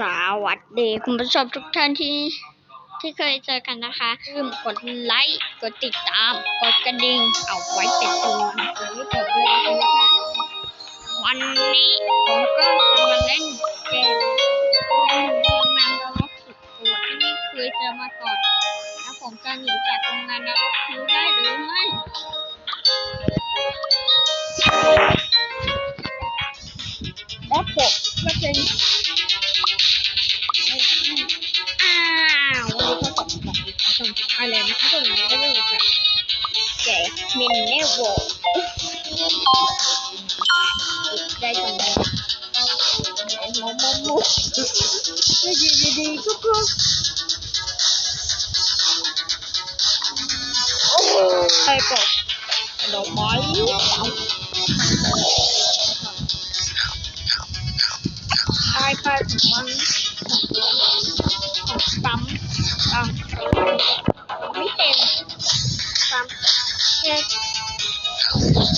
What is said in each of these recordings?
สวัสดีคุณผู้ชมทุกท่านที่ที่เคยเจอกันนะคะลืมกดไลค์ กดติดตาม กดกระดิ่ง เอาไว้เป็นตัววันนี้เปิดเลยนะคะวันนี้ผมก็จะมาเล่นเกมนโรงงานนรกสุดโหดที่ไม่เคยเจอมาก่อน แล้วผมจะหนีจากโรงงานนรกนี้ได้หรือไม่และผมก็เป็น แกมินเนโวได้ตรงนี้โมโมโมดีดีดีดีกุ๊กกุ๊กโอ้ใครกดด แค่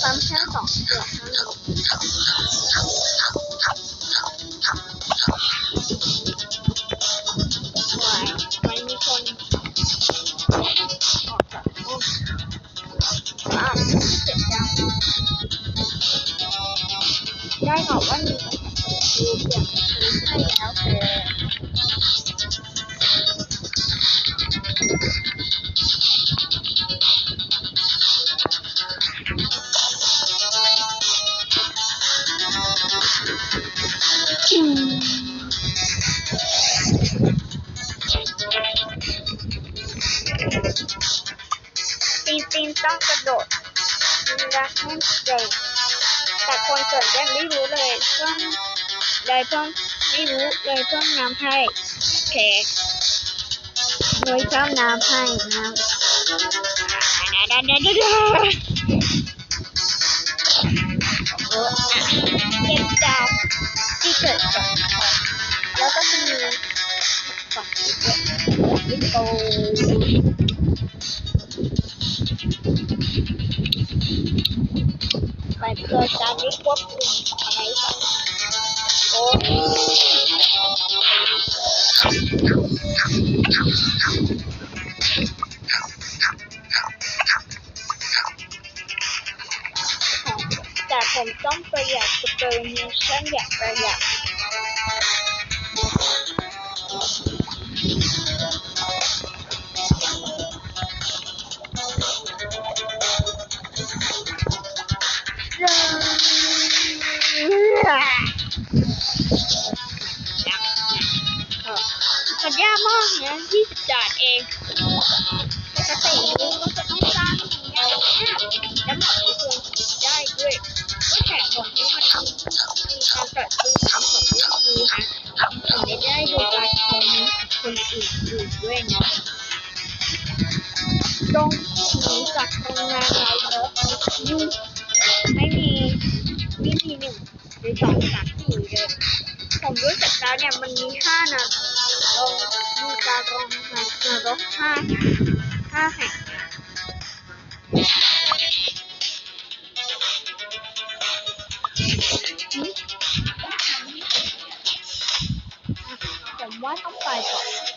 ปั๊มแค่สองเกือบนั่นเองหวายมันมีคนออกจากห้องอะเจ็บจังได้ข่าวว่ามีคนดูเสียงใช่แล้วแต่ ตีนตีนต้องกระโดดรักแน่นเก่งแต่คนส่วนใหญ่ไม่รู้เลยต้องเลยต้องไม่รู้เลยต้องน้ำให้แขกโดยชอบน้ำให้น้ำดาดาดาดาด วิโตมันเกิดการไม่ควบคุมอะไรโอ้แต่ผมต้องประหยัดสเปอร์มิชั่นอย่างประหยัด มันยากมากนะที่สิบจานเองปกตินี้ก็จะต้องสร้างอย่างเงี้ยและหมดที่ควรได้ด้วยก็แถมบอกนี้มันมีการตัดซื้อของของลูกคือฮะถึงไม่ได้ดูการชมคนอื่นๆด้วยนะตรงหนีจากโรงงานเราเนอะยุ่งไม่มีไม่มีหนึ่งหรือสองสาม ตาเนี่ยมันมีห้านาลองมีตาลองหันนรกห้าห้าแห่งผมว่าต้องไปก่อน